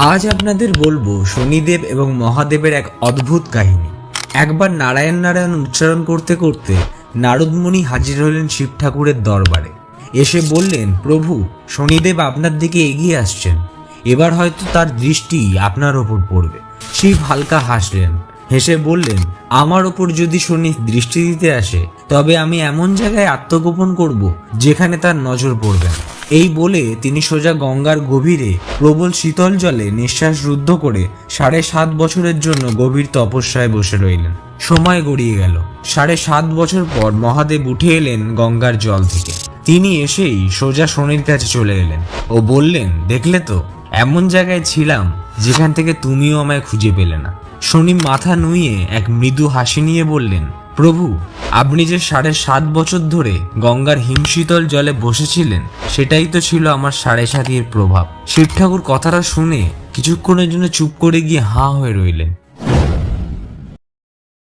আজ আপনাদের বলব শনিদেব এবং মহাদেবের এক অদ্ভুত কাহিনী। একবার নারায়ণ নারায়ণ উচ্চারণ করতে করতে নারদমণি হাজির হলেন শিব ঠাকুরের দরবারে। এসে বললেন, প্রভু, শনিদেব আপনার দিকে এগিয়ে আসছেন। এবার হয়তো তার দৃষ্টি আপনার ওপর পড়বে। শিব হালকা হাসলেন। হেসে বললেন, আমার ওপর যদি শনি দৃষ্টি দিতে আসে, তবে আমি এমন জায়গায় আত্মগোপন করব যেখানে তার নজর পড়বে না। এই বলে তিনি সোজা গঙ্গার গভীরে প্রবল শীতল জলে নিঃশ্বাস রুদ্ধ করে সাড়ে সাত বছরের জন্য গভীর তপস্যায় বসে রইলেন। সময় গড়িয়ে গেল। সাড়ে সাত বছর পর মহাদেব উঠে এলেন গঙ্গার জল থেকে। তিনি এসেই সোজা শনির কাছে চলে এলেন ও বললেন, দেখলে তো? এমন জায়গায় ছিলাম যেখান থেকে তুমিও আমায় খুঁজে পেলে না। শনি মাথা নুইয়ে এক মৃদু হাসি নিয়ে বললেন, প্রভু, আপনি যে সাড়ে সাত বছর ধরে গঙ্গার হিমশীতল জলে বসেছিলেন, সেটাই তো ছিল আমার সাড়ে সাতির প্রভাব। শিব ঠাকুর কথাটা শুনে কিছুক্ষণের জন্য চুপ করে গিয়ে হাঁ হয়ে রইলেন।